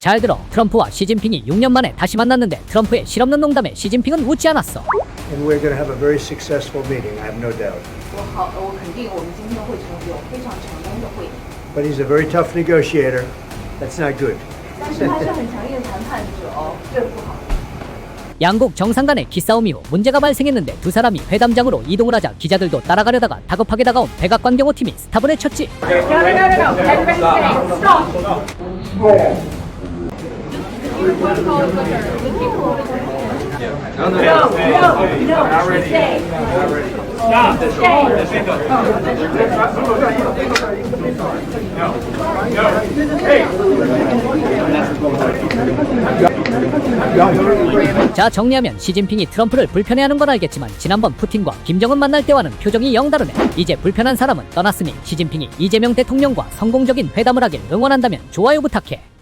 잘 들어 트럼프와 시진핑이 6년 만에 다시 만났는데 트럼프의 실없는 농담에 시진핑은 웃지 않았어. And we're going to have a very successful meeting, I have no doubt. 我好，我肯定我们今天的会成有非常成功的会议。 But he's a very tough negotiator. That's not good. 但是他是很强硬的谈判者哦，这不好。 양국 정상 간의 기싸움 이후 문제가 발생했는데 두 사람이 회담장으로 이동을 하자 기자들도 따라가려다가 다급하게 다가온 백악관 경호팀이 스탑을 해쳤지. 자 정리하면 시진핑이 트럼프를 불편해하는 건 알겠지만 지난번 푸틴과 김정은 만날 때와는 표정이 영 다르네. 이제 불편한 사람은 떠났으니 시진핑이 이재명 대통령과 성공적인 회담을 하길 응원한다면 좋아요 부탁해.